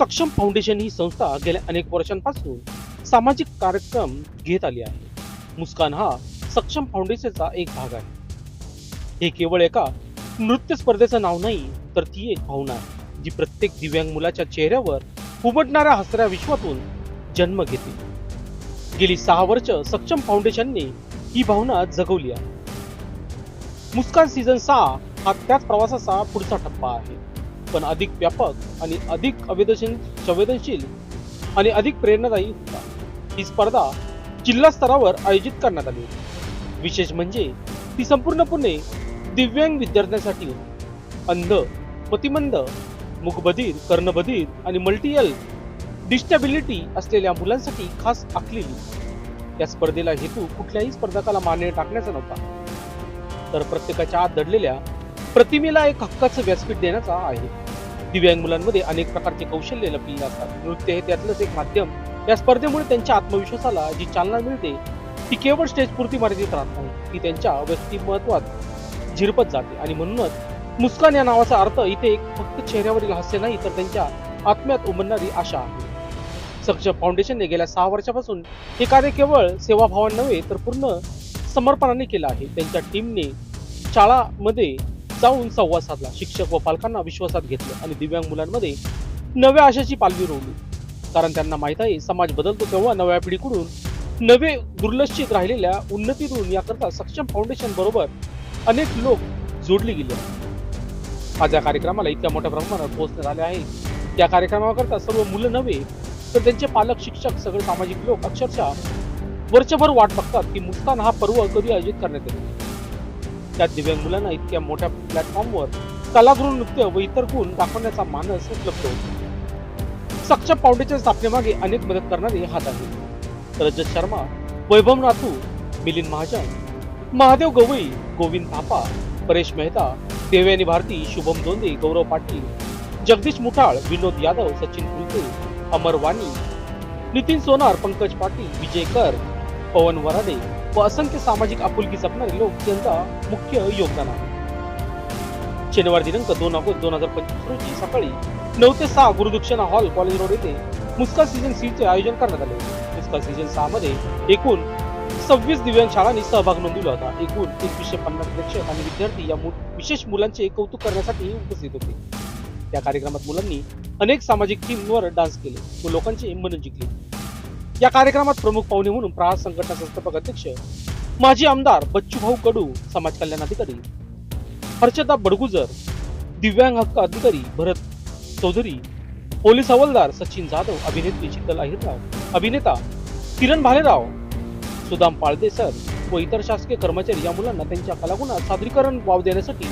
सक्षम फाउंडेशन ही संस्था गेल्या अनेक वर्षांपासून सामाजिक कार्यक्रम घेत आली आहे. मुस्कान हा सक्षम फाउंडेशनचा एक भाग आहे. हे केवळ एका नृत्य स्पर्धेचं नाव नाही तर ती एक भावना आहे जी प्रत्येक दिव्यांग मुलाच्या चेहऱ्यावर उमटणाऱ्या हसऱ्या विश्वातून जन्म घेते. गेली सहा वर्ष सक्षम फाउंडेशनने ही भावना जगवली आहे. मुस्कान सीझन सहा हा त्याच प्रवासाचा पुढचा टप्पा आहे. पण अधिक व्यापक आणि अधिक अवेदनशील संवेदनशील आणि अधिक प्रेरणादायी होता. ही स्पर्धा जिल्हा स्तरावर आयोजित करण्यात आली होती. विशेष म्हणजे ती संपूर्णपणे दिव्यांग विद्यार्थ्यांसाठी होती. अंध मतिमंद मुखबधीर कर्णबधीर आणि मल्टीयल डिस्टॅबिलिटी असलेल्या मुलांसाठी खास आखलेली. या स्पर्धेला हेतू कुठल्याही स्पर्धकाला मान्य टाकण्याचा नव्हता. तर प्रत्येकाच्या आत दडलेल्या प्रतिमेला एक हक्काचं व्यासपीठ देण्याचा आहे. दिव्यांग मुलांमध्ये अनेक प्रकारचे कौशल्य लपलेले असतात. नृत्य हे त्यातलंच एक माध्यम. या स्पर्धेमुळे त्यांच्या आत्मविश्वासाला जी चालना मिळते ती केवळ स्टेजपुरती मर्यादित राहत नाही. ती त्यांच्या व्यक्तिमत्वात झिरपत जाते. आणि म्हणूनच मुस्कान या नावाचा अर्थ इथे एक फक्त चेहऱ्यावरील हास्य नाही तर त्यांच्या आत्म्यात उमरणारी आशा आहे. सक्षम फाउंडेशनने गेल्या सहा वर्षापासून हे कार्य केवळ सेवाभावान नव्हे तर पूर्ण समर्पणाने केलं आहे. त्यांच्या टीमने शाळामध्ये जाऊन संवाद साधला. शिक्षक व पालकांना विश्वासात घेतलं आणि दिव्यांग मुलांमध्ये नव्या आशाची पालवी रोवली. कारण त्यांना माहीत आहे समाज बदलतो तेव्हा नव्या पिढीकडून नवे दुर्लक्षित राहिलेल्या उन्नतीतून याकरता सक्षम फाउंडेशन बरोबर अनेक लोक जोडले गेले. आज या कार्यक्रमाला इतक्या मोठ्या प्रमाणात पोहोचण्यात आले आहे. या कार्यक्रमाकरता सर्व मुलं नव्हे तर त्यांचे पालक शिक्षक सगळे सामाजिक लोक अक्षरशः वर्षभर वाट बघतात की मुस्तान हा पर्व कधी आयोजित करण्यात येईल त्या दिव्यांग मुलांना इतक्या मोठ्या प्लॅटफॉर्मवर कलागृह नृत्य व इतर गुण दाखवण्याचा मानस उपलब्ध होतो. सक्षम फाउंडेशन स्थापनेमागे अनेक मदत करणारे हात आहेत. रजत शर्मा वैभव नाथू मिलिंद महाजन महादेव गवई गोविंद थापा परेश मेहता देवयानी भारती शुभम दोंदे गौरव पाटील जगदीश मुठाळ विनोद यादव सचिन कुलते अमर वाणी नितीन सोनार पंकज पाटील विजय कर पवन वराडे व असंख्य सामाजिक आपुलकी जपणारे लोक यांचा मुख्य योगदान आहे शनिवार दिनांक दोन ऑगस्ट दोन हजार पंचवीस रोजी सकाळी नऊ ते सहा गुरुदक्षिणा हॉल कॉलेज रोड येथे मुस्का सीझन सी चे आयोजन करण्यात आले. होते मुस्का सीझन सहा मध्ये एकूण सव्वीस दिव्यांग शाळांनी सहभाग नोंदवला होता. एकूण एकवीसशे पन्नास प्रेक्षक आणि विद्यार्थी या मु- विशेष मुलांचे कौतुक करण्यासाठी उपस्थित होते. या कार्यक्रमात मुलांनी अनेक सामाजिक थीमवर डान्स केले व लोकांचे मन जिंकले. या कार्यक्रमात प्रमुख पाहुणे म्हणून प्रहार संघटना संस्थापक अध्यक्ष माजी आमदार बच्चूभाऊ कडू समाज कल्याण अधिकारी हर्षदा बडगुजर दिव्यांग हक्क अधिकारी भरत चौधरी पोलीस हवालदार सचिन जाधव अभिनेत्री शीतल अहिरराव अभिनेता किरण भालेराव सुदाम पाळदे सर व इतर शासकीय कर्मचारी या मुलांना त्यांच्या कलागुणात सादरीकरण वाव देण्यासाठी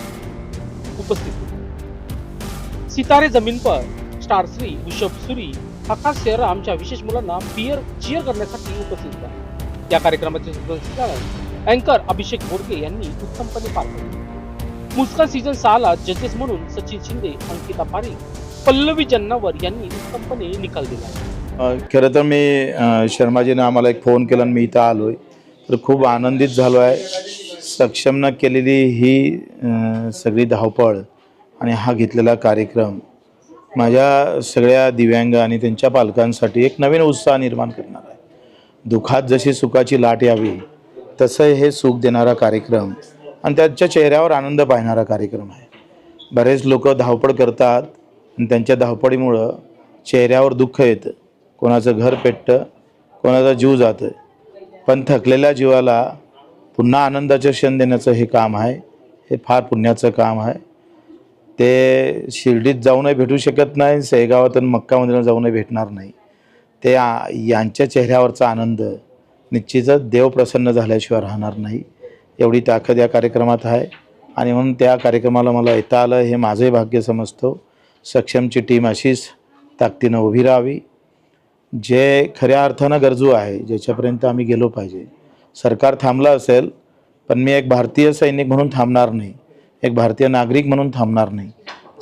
उपस्थित होते. सितारे जमीन पर स्टार श्री वृषभ सुरी हा खास चेहरा आमच्या विशेष मुलांना पियर चिअर करण्यासाठी उपस्थित होता या कार्यक्रमाचे संचालन अँकर अभिषेक बोडके यांनी उत्तमपणे पार पाडले. मुस्कान सीझन सहाला जजेस म्हणून सचिन शिंदे अंकिता पारीख पल्लवी जन्नावर यांनी उत्तमपणे निकाल दिला. अ, खरं तर मी शर्माजीने शर्माजीनं आम्हाला एक फोन केला आणि मी इथं आलो आहे तर खूप आनंदित झालो आहे. सक्षमनं केलेली ही सगळी धावपळ आणि हा घेतलेला कार्यक्रम माझ्या सगळ्या दिव्यांग आणि त्यांच्या पालकांसाठी एक नवीन उत्साह निर्माण करणार आहे. दुःखात जशी सुखाची लाट यावी तसं हे सुख देणारा कार्यक्रम आणि त्यांच्या चेहऱ्यावर आनंद पाहणारा कार्यक्रम आहे. बरेच लोक धावपळ करतात आणि त्यांच्या धावपळीमुळं चेहऱ्यावर दुःख येतं. कोणाचं घर पेटतं कोणाचा जीव जातं पण थकलेल्या जीवाला पुन्हा आनंदाचे क्षण देण्याचं हे काम आहे. हे फार पुण्याचं काम आहे. ते शिर्डीत जाऊनही भेटू शकत नाही सेगावात आणि मक्का मंदिरात जाऊनही भेटणार नाही. ते यांच्या चेहऱ्यावरचा आनंद निश्चितच देव प्रसन्न झाल्याशिवाय राहणार नाही. एवढी ताकद या कार्यक्रमात आहे. आणि म्हणून त्या कार्यक्रमाला मला येता आलं हे माझंही भाग्य समजतो. सक्षमची टीम अशीच ताकदीनं उभी राहावी. जे खऱ्या अर्थानं गरजू आहे ज्याच्यापर्यंत आम्ही गेलो पाहिजे. सरकार थांबलं असेल पण मी एक भारतीय सैनिक म्हणून थांबणार नाही. एक भारतीय नागरिक म्हणून थांबणार नाही.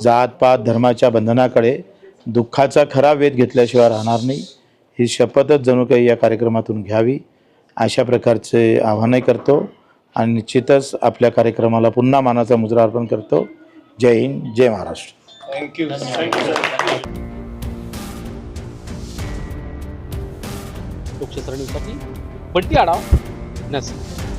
जात पात धर्माच्या बंधनाकडे दुःखाचा खरा वेध घेतल्याशिवाय राहणार नाही. ही शपथच जणू काही या कार्यक्रमातून घ्यावी. अशा प्रकारचे आव्हानही करतो आणि निश्चितच आपल्या कार्यक्रमाला पुन्हा मानाचा मुजरा अर्पण करतो. जय हिंद जय Maharashtra. Thank you thank you नसेल.